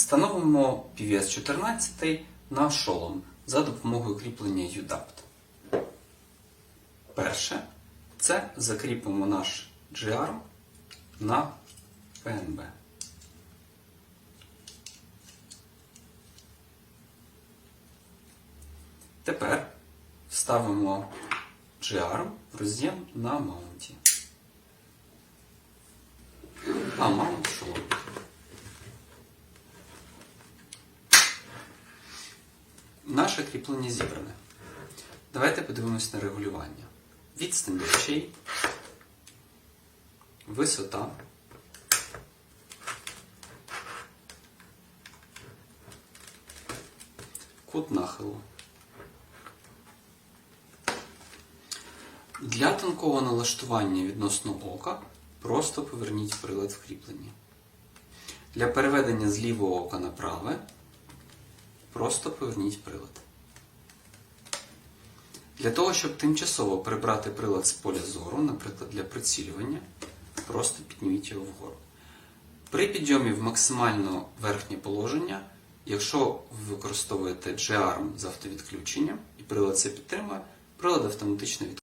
Встановимо PVS 14 на шолом за допомогою кріплення UDAPT. Перше це закріпимо наш G-arm на ПНБ. Тепер вставимо G-arm в роз'єм на маунті. А маунт шолом. Наше кріплення зібране. Давайте подивимось на регулювання. Відстань до очей, висота, кут нахилу. Для тонкого налаштування відносно ока просто поверніть прилад в кріпленні. Для переведення з лівого ока на праве просто поверніть прилад. Для того, щоб тимчасово прибрати прилад з поля зору, наприклад, для прицілювання, просто підніміть його вгору. При підйомі в максимально верхнє положення, якщо ви використовуєте G-arm з автовідключенням і прилад це підтримує, прилад автоматично відключається.